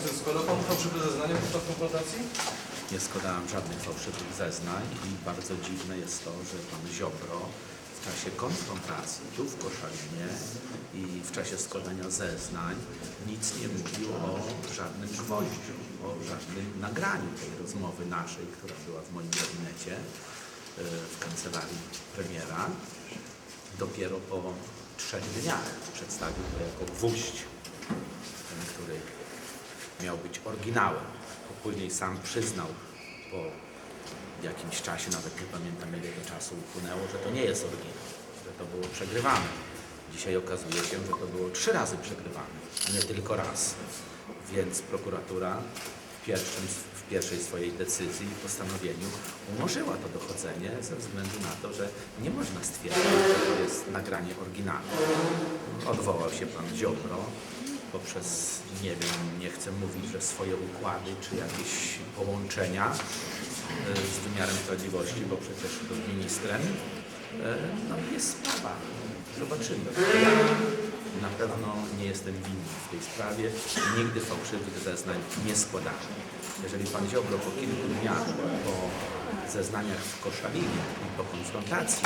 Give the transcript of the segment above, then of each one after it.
zeznania podczas konfrontacji? Nie składałem żadnych fałszywych zeznań i bardzo dziwne jest to, że pan Ziobro w czasie konfrontacji tu w Koszalinie i w czasie składania zeznań nic nie mówił o żadnym gwoździu, o żadnym nagraniu tej rozmowy naszej, która była w moim gabinecie e, w kancelarii premiera. Dopiero po trzech dniach przedstawił to jako gwóźdź, który miał być oryginałem. Później sam przyznał po jakimś czasie, nawet nie pamiętam ile to czasu upłynęło, że to nie jest oryginał, że to było przegrywane. Dzisiaj okazuje się, że to było trzy razy przegrywane, a nie tylko raz. Więc prokuratura w, pierwszym, w pierwszej swojej decyzji i postanowieniu umorzyła to dochodzenie ze względu na to, że nie można stwierdzić, że to jest nagranie oryginalne. Odwołał się pan Ziobro poprzez, nie wiem, nie chcę mówić, że swoje układy czy jakieś połączenia y, z wymiarem sprawiedliwości, bo przecież był ministrem. Y, No jest sprawa. Zobaczymy. Na pewno nie jestem winny w tej sprawie. Nigdy fałszywych zeznań nie składałem. Jeżeli pan Ziobro po kilku dniach, po zeznaniach w Koszalinie i po konfrontacji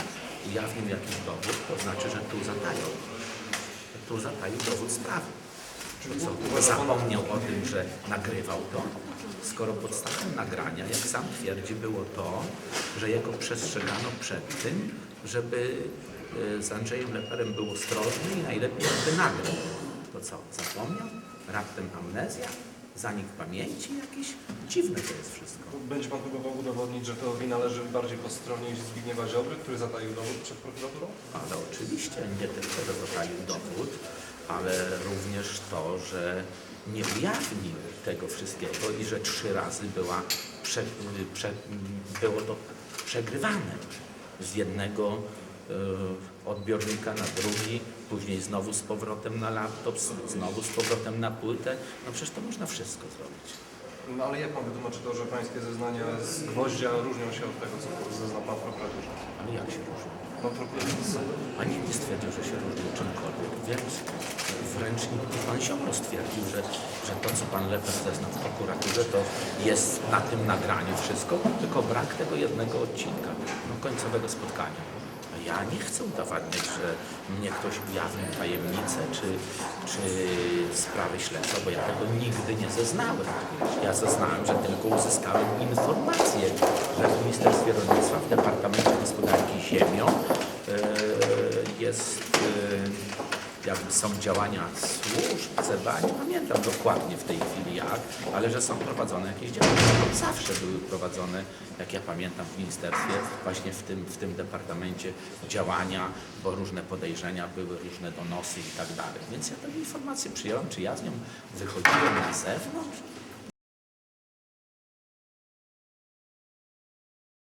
ujawnił jakiś dowód, to znaczy, że tu zatajął. Tu zataił dowód sprawy. Zapomniał o tym, że nagrywał to, skoro podstawą nagrania, jak sam twierdzi, było to, że jego przestrzegano przed tym, żeby y, z Andrzejem Leperem był ostrożny i najlepiej jakby nagrał. To co, zapomniał? Raptem amnezja? Zanik pamięci jakiś? Dziwne to jest wszystko. Będzie pan próbował udowodnić, że to wina leży bardziej po stronie Zbigniewa Ziobry, który zataił dowód przed prokuraturą? Ale oczywiście nie tylko, że zataił dowód, ale również to, że nie ujawnił tego wszystkiego i że trzy razy była prze, prze, było to przegrywane z jednego e, odbiornika na drugi, później znowu z powrotem na laptop, znowu z powrotem na płytę. No przecież to można wszystko zrobić. No ale jak pan wytłumaczy to, że pańskie zeznania z gwoździa różnią się od tego, co zeznał pan w prokuraturze? Ale jak się różni? No nie stwierdził, że się różni czymkolwiek, więc wręcz pan Ziobro stwierdził, że, że to, co pan Leper zeznał w prokuraturze, to jest na tym nagraniu wszystko, tylko brak tego jednego odcinka, no, końcowego spotkania. Ja nie chcę udowadniać, że mnie ktoś ujawnił tajemnicę czy, czy sprawę śledztwa, bo ja tego nigdy nie zeznałem. Ja zeznałem, że tylko uzyskałem informację, że w Ministerstwie Rolnictwa, w Departamencie Gospodarki Ziemią e, jest, jakby są działania służb, CBA, nie pamiętam dokładnie w tej chwili jak, ale że są prowadzone jakieś działania. Zawsze były prowadzone, jak ja pamiętam w ministerstwie, właśnie w tym, w tym departamencie działania, bo różne podejrzenia były, różne donosy i tak dalej. Więc ja tę informację przyjąłem, czy ja z nią wychodziłem na zewnątrz,